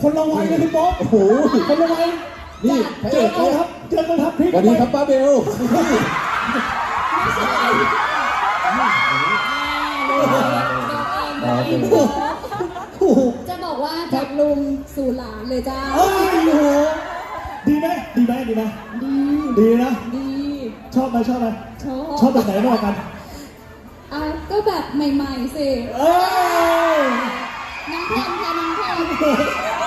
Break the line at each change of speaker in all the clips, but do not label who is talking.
คนละวัยนะพี่ป๊อป
โอ้โห
คนละวัย
นี่
เจ
อ
กันครับเจอกันครับพี่
สวัสดีครับป้าเบล
จะบอกว่าจากลุงสู่หลานเลยจ้า
โอ้โหดีไหมดีไหมดีไหม
ดี
ดีนะ
ดี
ชอบไหมชอบไหม
ชอบ
ชอบแบบไหนมากกัน
อะก็แบบใหม่ๆสิน้องเพลงค่ะน้องแพลง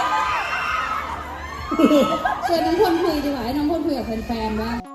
ชวนน้องพลคุยดีกว่าให้น้องพลคุยกับแฟนๆว่า